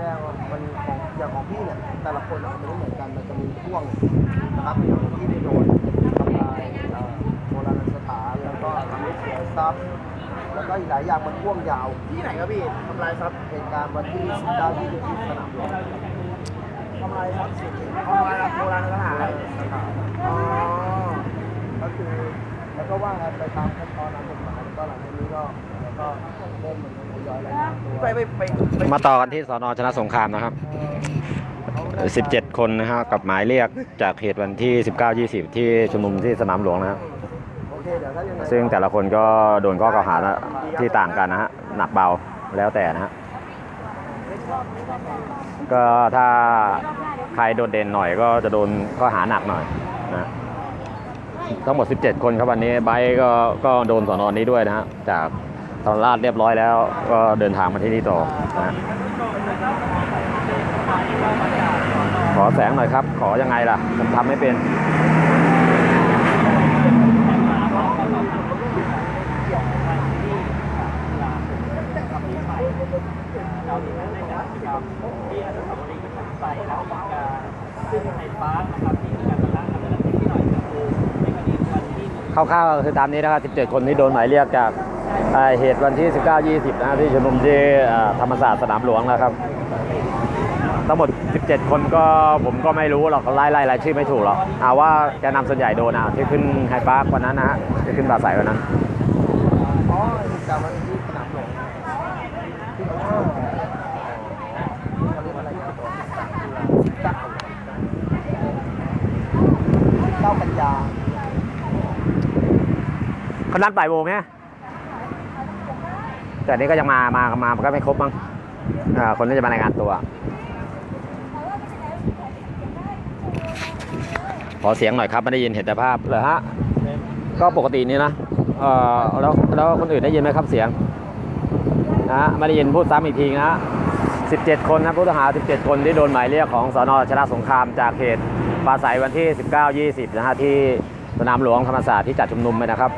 แจ้งว่ามันของอย่างของพี่เนี่ยแต่ละคนอะมันไม่เหมือนกันมันจะมีช่วงนะครับอย่างของพี่เนี่ยโดนทำลายเอ่อโบราณสถานแล้วก็ทำให้เสียทรัพย์แล้วก็อีกหลายอย่างมันพ่วงยาวที่ไหนครับพี่ทำลายทรัพย์เหตุการณ์วันที่19ที่ที่สนามหลวงทำลายทรัพย์สินทำลายโบราณสถานสถานอ๋อก็คือแล้วก็ว่ากันไปตามขั้นตอนตามกฎหมายแล้วก็หลังจากนี้ก็แล้วก็เริ่มมันทยอยรายงานตัว ไปไปไปมาต่อกันที่สอนอชนะสงครามนะครับ 17 คนนะฮะกับหมายเรียกจากเหตุวันที่ 19-20 ที่ชุมนุมที่สนามหลวงนะครับ ซึ่งแต่ละคนก็โดนข้อกล่าวหานะที่ต่างกันนะฮะหนักเบาแล้วแต่นะฮะก็ถ้าใครโดดเด่นหน่อยก็จะโดนข้อหาหนักหน่อยนะทั้งหมด 17 คนครับวันนี้ไบร์ก็ก็โดนสอนอนนี้ด้วยนะฮะจาก ตอนลาดเรียบร้อยแล้วก็เดินทางมาที่นี่ต่อนะฮะขอแสงหน่อยครับ ขอยังไงล่ะ ผมทำไม่เป็น คร่าวๆก็คือตามนี้นะครับ 17 คนที่โดนหมายเรียกจาก เอ่อเหตุวันที่ 19-20 นะครับที่ชุมนุมที่เอ่อธรรมศาสตร์สนามหลวงนะครับ ทั้งหมด 17 คนก็ผมก็ไม่รู้หรอกไล่ไล่รายชื่อไม่ถูกหรอกเอาว่าแกนนำส่วนใหญ่โดนนะที่ขึ้นไฮปาร์ควันนั้นนะฮะที่ขึ้นบาสายวันนั้นอ๋อเหตุการณ์วันที่สนามหลวงที่เขาเขาเรียกว่าอะไรนะเก้ากันยาเขานัดบ่ายโมงไง แต่นี่ก็ยังมา มา มาก็ไม่ครบมั้งคนที่จะมารายงานตัว ขอเสียงหน่อยครับไม่ได้ยินเห็นแต่ภาพเลยฮะ ก็ปกตินี่นะเออแล้วแล้วคนอื่นได้ยินไหมครับเสียงนะฮะไม่ได้ยินพูดซ้ำอีกทีนะฮะ17 คนนะผู้ต้องหา 17 คนที่โดนหมายเรียกของสนชนะสงครามจากเหตุปราศัยวันที่ 19-20 นะฮะที่สนามหลวงธรรมศาสตร์ที่จัดชุมนุมไปนะครับ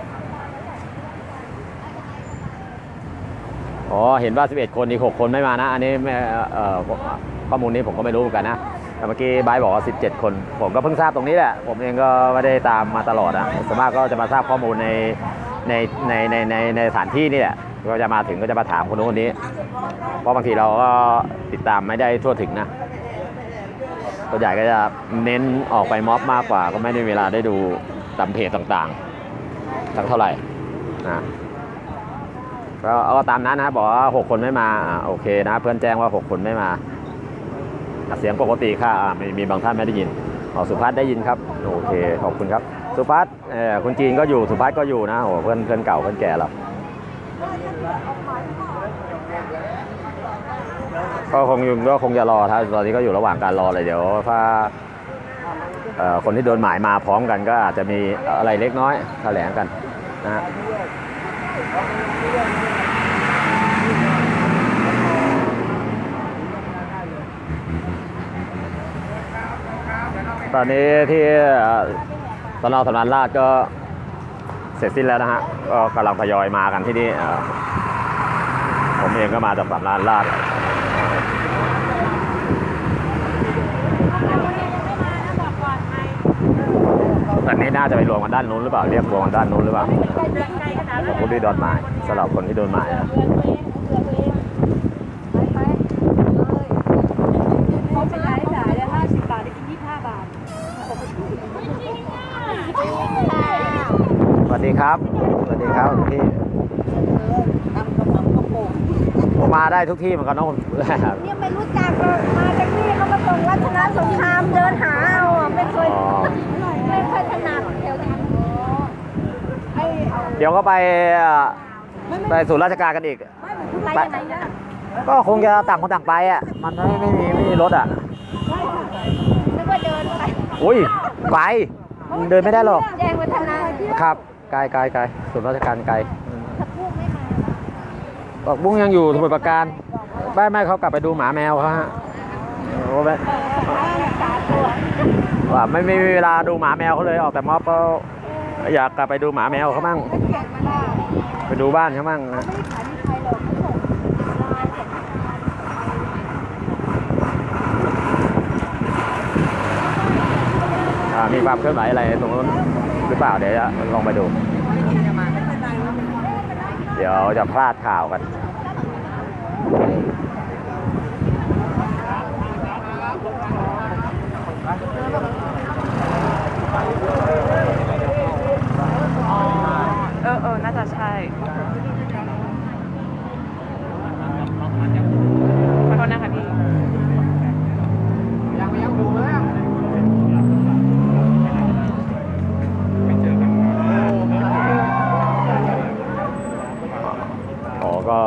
อ๋อ เห็นว่า 11 คนอีก 6 คนไม่มานะ อันนี้ไม่ข้อมูลนี้ผมก็ไม่รู้เหมือนกันนะ แต่เมื่อกี้บายบอกว่า 17 คน ผมก็เพิ่งทราบตรงนี้แหละ ผมเองก็ไม่ได้ตามมาตลอดนะส่วนมากก็จะมาทราบข้อมูลในในในในในในสถานที่นี่แหละ ก็จะมาถึงก็จะมาถามคนนู้นคนนี้ เพราะบางทีเราก็ติดตามไม่ได้ทั่วถึงนะตัวใหญ่ก็จะเน้นออกไปม็อบมากกว่า ก็ไม่ได้เวลาได้ดูตามเพจต่างๆสักเท่าไหร่นะ ก็เอาตามนั้นนะบอกว่าหกคนไม่มาอ่าโอเคนะ เพื่อนแจ้งว่าหกคนไม่มาเสียงปกติค่ะอ่ามีมีบางท่านไม่ได้ยินอ๋อสุพัฒน์ได้ยินครับโอเคขอบคุณครับ สุพัฒน์เออคุณจีนก็อยู่สุพัฒน์ก็อยู่นะโอ้เพื่อนเพื่อนเก่าเพื่อนแก่เราก็คงอยู่ก็คงจะรอถ้าตอนนี้ก็อยู่ระหว่างการรอเลยเดี๋ยวถ้าคนที่โดนหมายมาพร้อมกันก็อาจจะมีอะไรเล็กน้อยแถลงกันนะฮะ ตอนนี้ที่เอ่อสนสำนักราชก็เสร็จสิ้นแล้วนะฮะ ก็กำลังทยอยมากันที่นี่เอ่อผมเองก็มาจากสำนักราชตอนนี้น่าจะไปรวมกันด้านนู้นหรือเปล่า เรียกรวมกันด้านนู้นหรือเปล่าของผู้ที่โดนหมายสำหรับคนที่โดนหมายนะ เขาเป็นรายจ่ายเลยห้าสิบบาทได้กินยี่สิบห้าบาท สวัสดีครับ สวัสดีครับพี่ ทำกระป๋องกระโปง ผ มมาได้ทุกที่เหมือนกันนะผมเนี่ยไม่รู้จักเลยมาจากนี่เขามาส่งรัชนะสงครามเดินหาเอาอะไม่เคยอ๋อไม่เคยถนัดแถวนั้นไอ้เอาเดี๋ยวก็ไปเอ่อไม่ไปไม่ศูนย์ราชการกันอีกไม่เหมือนคุณไปยังไงนะก็คงจะต่างคนต่างไปอะ มันไม่ไม่มีไม่มีรถอะนึกว่าเดินไปอุ้ยไกลเดินไม่ได้หรอก แจ้งวัฒนาครับไกลไกลไกลศูนย์ราชการไกลถ้าพูดไม่มา ผักบุ้งยังอยู่สมุทรปราการไม่ไม่เขากลับไปดูหมาแมวเขาฮะโอ้ไม่ว่าไม่มีเวลาดูหมาแมวเขาเลยออกแต่มอบก็อยากกลับไปดูหมาแมวเขาบ้างไปดูบ้านเขาบ้างนะมีความเคลื่อนไหวอะไรตรงนู้นหรือเปล่าเดี๋ยวลองไปดู ดี๋ยวจะพลาดข่าวกันเออเออน่าจะใช่ขอโทษนะคะพี่ อ๋อ ก็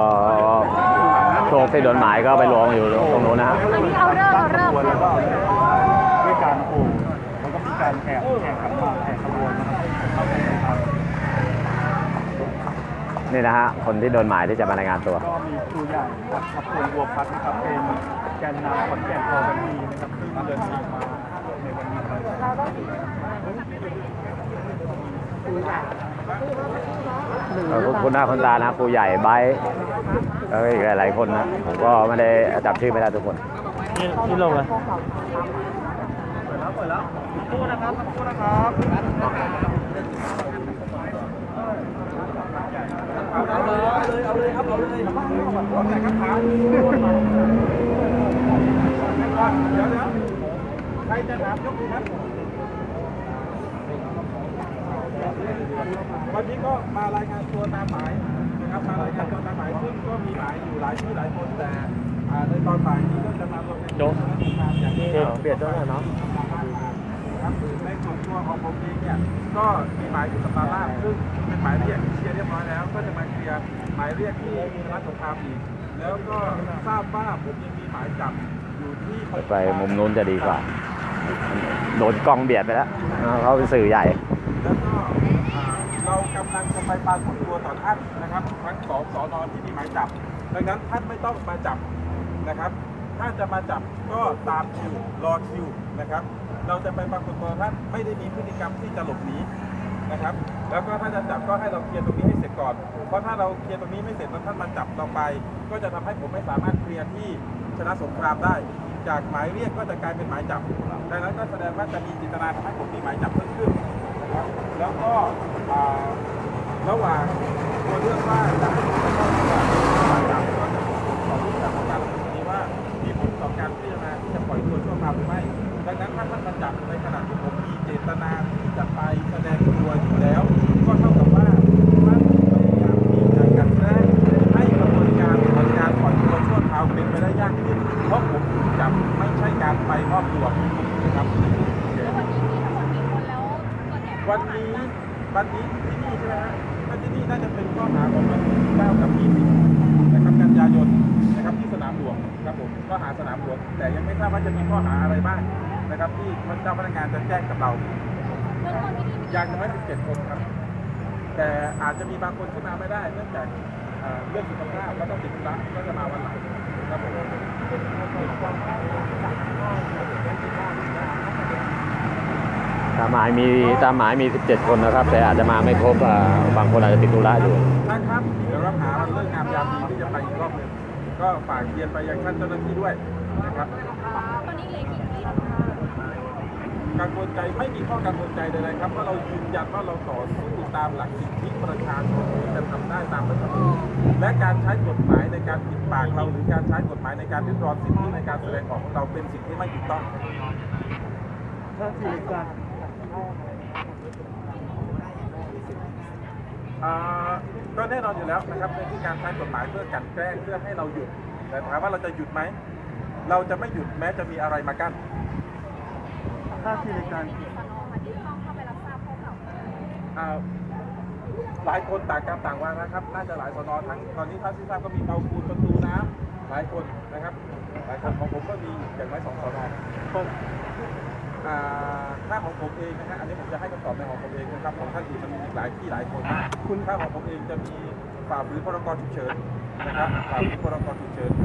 โชค ที่โดนหมายก็ไปรวมอยู่ตรงนู้นนะฮะอันนี้เอาเริ่มเอาเริ่มแล้วก็ด้วยการปูมันก็มีการแข่งแข่งขันมาแข่งขบวนนะครับนี่นะฮะคนที่โดนหมายที่จะมารายงานตัว ก็มีครูใหญ่ครับขับพลบัวพัฒน์นะครับเป็นแกนนำขอนแก่นพอกันทีนะครับซึ่งเดินทางมาในวันนี้ครับคุณหน้าคนตานะครูใหญ่ไบ แล้วก็อีกหลายๆคนนะผมก็ไม่ได้จำชื่อไม่ได้ทุกคนนี่นี่ลงเลยเปิดแล้วเปิดแล้วคู่นะครับคู่นะครับเอาเลยเอาเลยครับเอาเลยเอาแต่กระถางเดี๋ยวเดี๋ยวใครจะถามยกมือครับวันนี้ก็มารายงานตัวตามหมาย นะครับมารายงานตัวตามหมายซึ่งก็มีหมายอยู่หลายที่อหลายคนแต่อ่าในตอนบ่ายนี้ก็จะมารวมกันที่สำนักงานอย่างนี้ครับเปลี่ยนตัวเนาะครับในส่วนตัวของผมเองเนี่ยก็มีหมายอยู่สัปดาห์ล่าซึ่งเป็นหมายเรียกเคลียร์เรียบร้อยแล้ว ก็จะมาเคลียร์หมายเรียกที่มีรัฐสงครามอีกแล้วก็ทราบว่าผมยังมีหมายจับอยู่ที่ไปมุมนู้นจะดีกว่า โดนกล้องเบียดไปแล้วเขาเป็นสื่อใหญ่ แล้วก็เรากำลัง ไปปรากฏตัวต่อท่านนะครับทั้งสองสอนอที่มีหมายจับ ดังนั้นท่านไม่ต้องมาจับนะครับ ถ้าจะมาจับก็ตามคิวรอคิวนะครับ เราจะไปปรากฏตัวท่านไม่ได้มีพฤติกรรมที่จะหลบหนีนะครับ แล้วก็ถ้าจะจับก็ให้เราเคลียร์ตรงนี้ให้เสร็จก่อน เพราะถ้าเราเคลียร์ตรงนี้ไม่เสร็จแล้วท่านมาจับเราไป ก็จะทำให้ผมไม่สามารถเคลียร์ที่ชนะสงครามได้ จากหมายเรียกก็จะกลายเป็นหมายจับ ดังนั้นก็แสดงว่าจะมีจิตนาทำให้ผมมีหมายจับเพิ่มขึ้นนะครับแล้วก็ ระหว่างตัวเลือกว่าจะให้ผมเข้าหรือเปล่าหมายจับก็จะมีผลต่อรูปแบบของการดำเนินคดีว่ามีผลต่อการพิจารณาที่จะปล่อยตัวชั่วคราวหรือไม่ ดังนั้นถ้าท่านมาจับในขณะที่ผมมีเจตนาที่จะไปแสดงตัวอยู่แล้ว ก็เท่ากับว่าท่านพยายามที่จะกลันแกล้งให้กระบวนการของการปล่อยตัวชั่วคราวเป็นไปได้ยากขึ้น เพราะผมถูกจับไม่ใช่การไปมอบตัวนะครับ วันนี้วันนี้ที่นี่ใช่ไหมฮะถ้าที่นี่น่าจะเป็นข้อหาของวันที่9กับ20นะครับกันยายนนะครับที่สนามหลวงครับผมข้อหาสนามหลวง แต่ยังไม่ ทราบว่าจะมีข้อหาอะไรบ้างนะครับที่เจ้าพนักงานจะแจ้งกับเราอย่างน้อย17 คนครับ แต่อาจจะมีบางคนที่มาไม่ได้เนื่องจากเอ่อเรื่องสุขภาพแล้วก็ติดธุระก็จะมาวันหลังครับผมตามหมายมีตามหมายมี 17 คนนะครับ แต่อาจจะมาไม่ครบอ่าบางคนอาจจะติดธุระอยู่ท่านครับเดี๋ยวเราหาวันเลิกงามยามดีที่จะไปอีกรอบหนึ่งก็ฝากเรียนไปยังท่านเจ้าหน้าที่ด้วย นะครับตอนนี้เหลือกี่ทีกังวลใจไม่มีข้อกังวลใจใดๆครับเพราะเรายืนยันว่าเราต่อสู้ตามหลักสิทธิประชาชนที่จะทำได้ตามรัฐธรรมนูญและการใช้กฎหมายในการปิดปากเราหรือการใช้กฎหมายในการริดรอนสิทธิในการแสดงออกของเราเป็นสิ่งที่ไม่ถูกต้องถ้าสิริการอ่าก็แน่นอนอยู่แล้วนะครับในที่การใช้กฎหมายเพื่อกลันแกล้งเพื่อให้เราหยุด แต่ถามว่าเราจะหยุดไหม เราจะไม่หยุดแม้จะมีอะไรมากั้นถ้าที่ในการอ่าหลายคนต่างกรรมต่างวาระครับ น่าจะหลายสนอทั้งตอนนี้ท่านที่ทราบก็มีเตาปูนประตูน้ำหลายคนนะครับ หลายคนของผมก็มีอย่างน้อยสองสนอ่าถ้าของผมเองนะฮะอันนี้ผมจะให้คำตอบในของผมเองนะครับของท่านอื่นมันมีอีกหลายที่หลายคนมากคุณถ้าของผมเองจะมีฝ่าฝืนพรกฉุกเฉินนะครับฝ่าฝืนพรกฉุกเฉินอ่า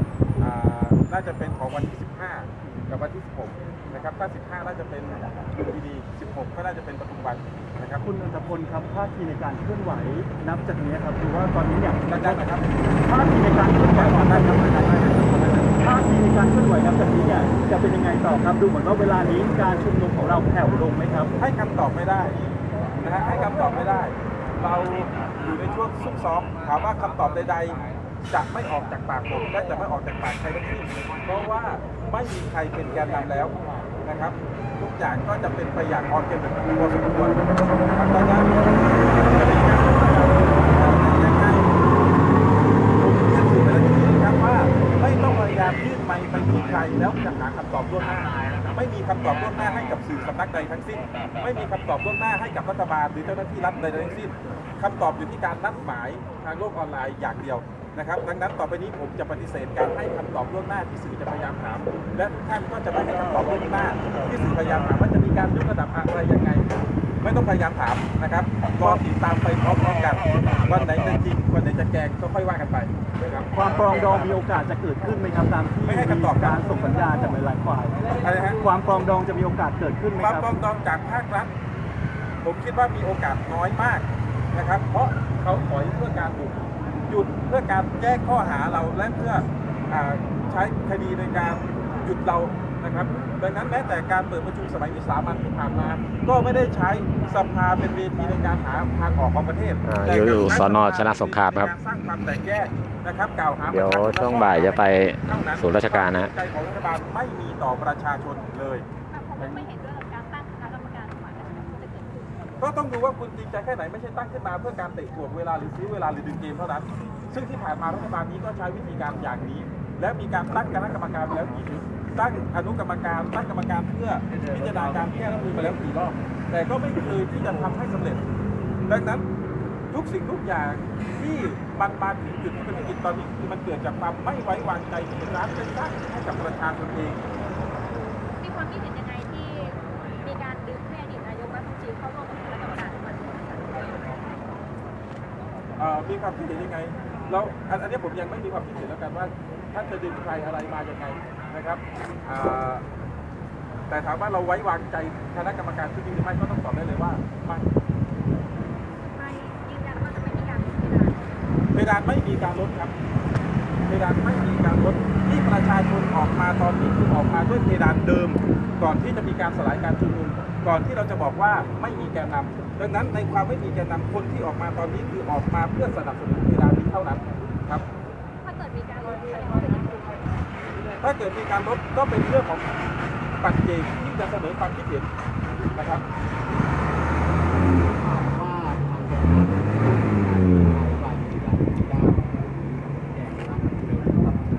น่าจะเป็นของวันที่ 15 กับวันที่ 16 นะครับ ถ้า 15 น่าจะเป็นลุมพินี16 ก็น่าจะเป็นปทุมวันนะครับคุณอัตพลครับท่าทีในการเคลื่อนไหวนับจากนี้ครับดูว่าตอนนี้เนี่ยดังๆนะครับท่าทีในการเคลื่อนไหวได้ครับได้ครับได้ครับท่าทีในการเคลื่อนไหวนับจากนี้เนี่ยจะเป็นยังไงต่อครับดูเหมือนว่าเวลานี้การชุมนุมของเราแผ่วลงไหมครับ ให้คำตอบไม่ได้นะฮะให้คำตอบไม่ได้ เราอยู่ในช่วงซุกซ้อมถามว่าคำตอบใดๆ จะไม่ออกจากปากผมและจะไม่ออกจากปากใครทั้งสิ้นเพราะว่าไม่มีใครเป็นแกนนำแล้วนะครับ ทุกอย่างก็จะเป็นไปอย่างออนเกมแบบพอสมควรนะครับดังนั้นทำงานยังไงผมเรียนสื่อไปแล้วทีนี้ครับว่าไม่ต้องพยายามยื่นไม้ไปที่ใครแล้วจะหาคำตอบล่วงหน้า ไม่มีคำตอบล่วงหน้าให้กับสื่อสำนักใดทั้งสิ้น ไม่มีคำตอบล่วงหน้าให้กับรัฐบาลหรือเจ้าหน้าที่รัฐใดทั้งสิ้นคำตอบอยู่ที่การนัดหมายทางโลกออนไลน์อย่างเดียว นะครับดังนั้นต่อไปนี้ผมจะปฏิเสธการให้คำตอบล่วงหน้าที่สื่อจะพยายามถาม และท่านก็จะไม่ให้คำตอบล่วงหน้า ที่สื่อพยายามถามว่าจะมีการยกระดับอะไรยังไง ไม่ต้องพยายามถามนะครับรอติดตามไปพร้อมๆกันวันไหนจะจริงวันไหนจะแกล้งก็ค่อยว่ากันไปนะครับความปรองดองมีโอกาสจะเกิดขึ้นไหมครับตามที่ไม่ให้คำตอบการส่งสัญญาณจากหลายๆฝ่ายอะไรฮะความปรองดองจะมีโอกาสเกิดขึ้นไหมความครับปรองดองจากภาครัฐผมคิดว่ามีโอกาสน้อยมากนะครับ เพราะเขาถอยเพื่อการบุก หยุดเพื่อการแจ้งข้อหาเราและเพื่ออาใช้คดีในการหยุดเรานะครับ ดังนั้นแม้แต่การเปิดประชุมสมัยวิสามันที่ผ่านมา ก็ไม่ได้ใช้สภาเป็นเวทีในการหาทางออกของประเทศอ่าแต่อยู่กลับสนชนะสงครามครับในกสร้างความแตกแยกนะครับกล่าวหาเดี๋ยวประชชนช่วงบ่ายจะไปศูนย์ราชการนะใจของรัฐบาลไม่มีต่อประชาชนเลย ก็ต้องดูว่าคุณจริงใจแค่ไหนไม่ใช่ตั้งขึ้นมาเพื่อการเตะถ่วงเวลาหรือซื้อเวลาหรือดึงเกมเท่านั้น ซึ่งที่ผ่านมารัฐบาลนี้ก็ใช้วิธีการอย่างนี้ และมีการตั้งคณะกรรมการไปแล้วกี่ชุดตั้งอนุกรรมการตั้งกรรมการเพื่อพิจารณาการแก้รัฐธรรมนูญไปแล้วกี่รอบแต่ก็ไม่เคยที่จะทำให้สำเร็จ ดังนั้นทุกสิ่งทุกอย่างที่มันมาถึงจุดที่เป็นวิกฤตตอนนี้คือมันเกิดจากความไม่ไว้วางใจที่รัฐได้สร้างให้กับประชาชนเองมีความคิดเห็นยังไงที่มีการดึงให้อดีตนายกรัฐมนตรีเข้าร่วมคณะกรรมการสมานฉันท์ เอ่อ มีความคิดเห็นยังไงแล้วอันอันนี้ผมยังไม่มีความคิดเห็นแล้วกันว่าท่านจะดึงใครอะไรมายังไงนะครับอ่าแต่ถามว่าเราไว้วางใจคณะกรรมการชุดนี้หรือไม่ก็ต้องตอบได้เลยว่าไม่ไม่ยืนยันว่าจะไม่มีการลดเพดานเพดานไม่มีการลดครับเพดานไม่มีการลดที่ประชาชนออกมาตอนนี้คือออกมาด้วยเพดานเดิม ก่อนที่จะมีการสลายการชุมนุม ก่อนที่เราจะบอกว่าไม่มีแกนนำดังนั้นในความไม่มีแกนนำคนที่ออกมาตอนนี้คือออกมาเพื่อสนับสนุนเพดานี้เท่านั้นครับ ถ้าเกิดมีการลดถ้าเกิดมีการลดก็เป็นเรื่องของปัจเจกที่จะเสนอความคิดเห็นนะครับ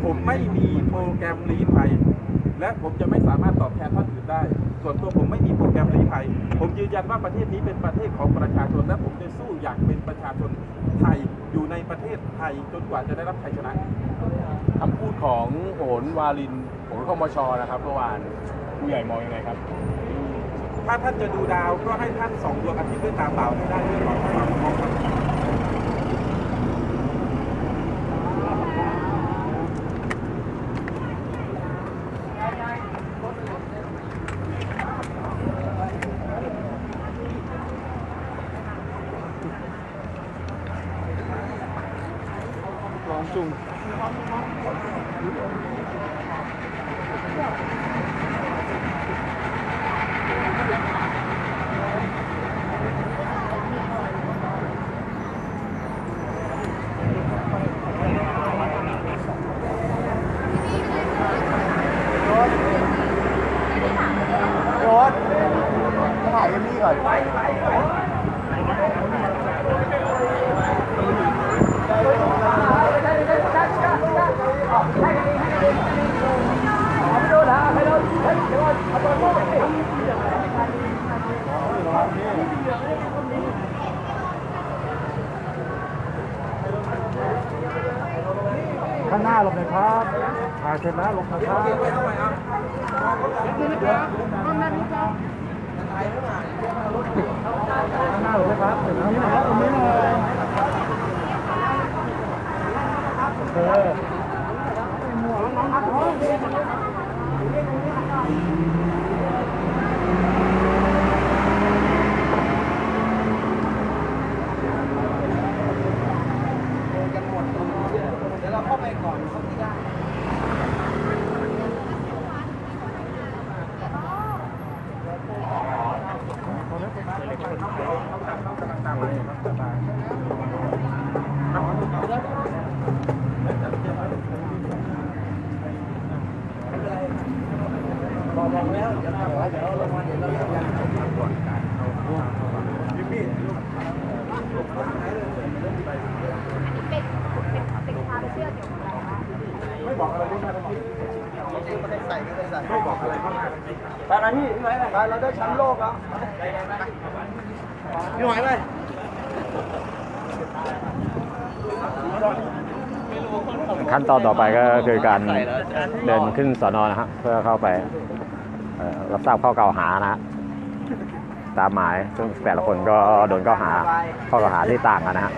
ผมไม่มีโปรแกรมรีภัย และผมจะไม่สามารถตอบแทนท่านอื่นได้ ส่วนตัวผมไม่มีโปรแกรมรีภัย ผมยืนยันว่าประเทศนี้เป็นประเทศของประชาชน และผมจะสู้อย่างเป็นประชาชนไทยอยู่ในประเทศไทยจนกว่าจะได้รับชัยชนะคำพูดของโหนวาลินโหนคมชนะครับเมื่อวานผู้ใหญ่มองยังไงครับ ถ้าท่านจะดูดาวก็ให้ท่านส่องดวงอาทิตย์ด้วยตาเปล่าให้ได้ด้วยก่อนความมองความคิด ข้างหน้าลงเลยครับถ่ายเสร็จแล้วลงนะครับข้างหน้าลงเลยครับเสร็จแล้วนี่นะครับตรงนี้เลยโอเคหมวกน้องครับ ตอนนั้นพี่พี่ไหมไปเราได้แชมป์โลกแล้วพี่หอยไป ขั้นตอนต่อไปก็คือการเดินขึ้นสอนอนะฮะเพื่อเข้าไปเอ่อรับทราบข้อกล่าวหานะฮะตามหมายซึ่งแต่ละคนก็โดนข้อหาข้อกล่าวหาที่ต่างกันนะฮะ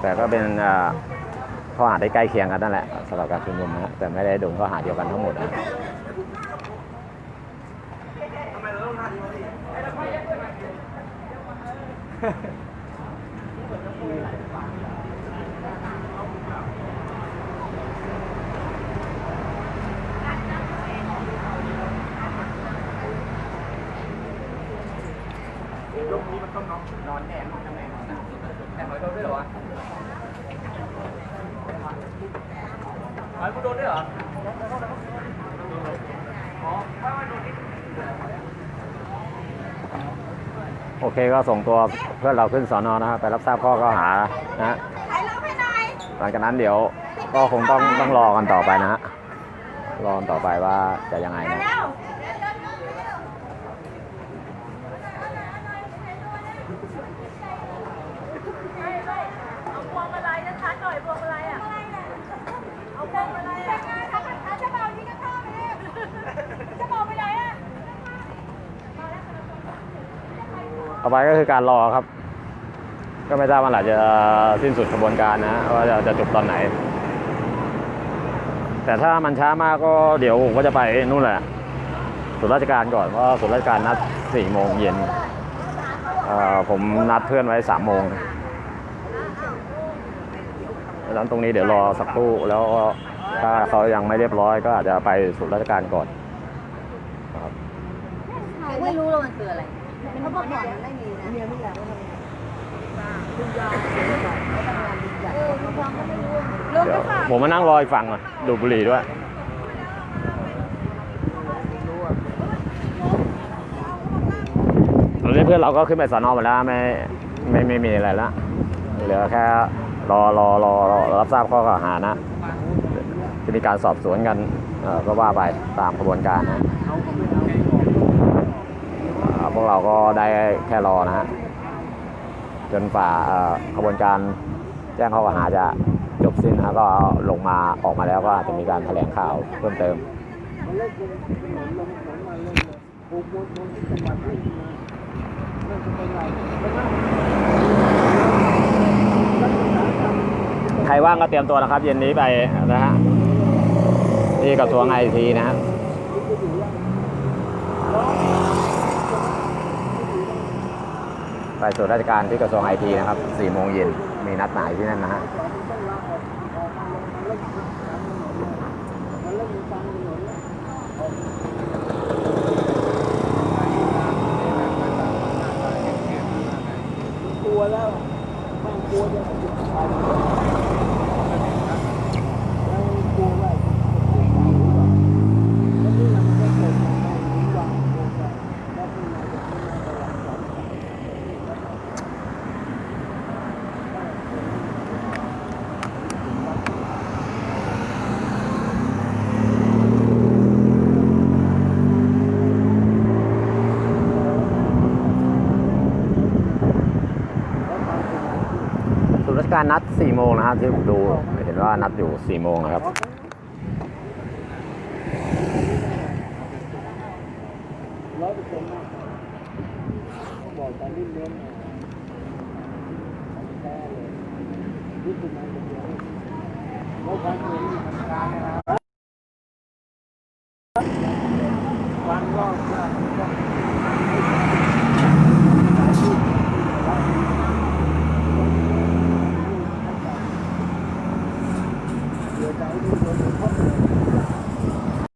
แต่ก็เป็นเอ่อข้อหาที่ใกล้เคียงกันนั่นแหละสำหรับการชุมนุมนะฮะแต่ไม่ได้โดนข้อหาเดียวกันทั้งหมดนะ โอเคก็ส่งตัวเพื่อนเราขึ้นสอนอนะครับไปรับทราบข้อกล่าวหานะฮะหลังจากนั้นเดี๋ยวก็คงต้องต้องรอกันต่อไปนะฮะรอกันต่อไปว่าจะยังไงนะ เอาพวงมาลัยนะชัดหน่อยพวงมาลัยอะเอาพวงมาลัยอะจะเบาที่ก็ชอบเลยจะเบาไปไหนอะ ต่อไปก็คือการรอครับ ก็ไม่ทราบว่าหลังจะสิ้นสุดกระบวนการนะ ว่าจะจะจบตอนไหน แต่ถ้ามันช้ามากก็เดี๋ยวผมก็จะไปนู่นแหละส่วนราชการก่อนเพราะส่วนราชการนัด4โมงเย็นผมนัดเพื่อนไว้3โมงดังนั้นตรงนี้เดี๋ยวรอสักครู่แล้วถ้าเขายังไม่เรียบร้อยก็อาจจะไปส่วนราชการก่อนไม่รู้แล้วมันคืออะไร เขาบอกก่อนไม่มีนะเมียไม่อยากเออคุณฟังก็ไม่รู้เริ่มเดี๋ยวฝากผมมานั่งรออีกฝั่งก่อนดูดบุหรี่ด้วย ตอนนี้เพื่อนเราก็ขึ้นไปสอนอหมดแล้วไม่ไม่ไม่มีอะไรแล้วเหลือแค่รอรอรอรอรับทราบข้อกล่าวหานะ จะมีการสอบสวนกันเอ่อก็ว่าไปตามกระบวนการนะเอ่อ พวกเราก็ได้แค่รอนะฮะจนฝ่าเอ่อกระบวนการแจ้งข้อกล่าวหาจะจบสิ้นนะก็ลงมาออกมาแล้วก็อาจจะมีการแถลงข่าวเพิ่มเติมใครว่างก็เตรียมตัวนะครับ เย็นนี้ไปนะฮะที่กระทรวงไอทีนะฮะ ไปส่วนราชการที่กระทรวงไอทีนะครับ4โมงเย็นมีนัดหมายที่นั่นนะฮะส่ว นราชการนัด 4 โมงนะฮะที่ผมดูเห็นว่านัดอยู่ 4 โมงนะครับ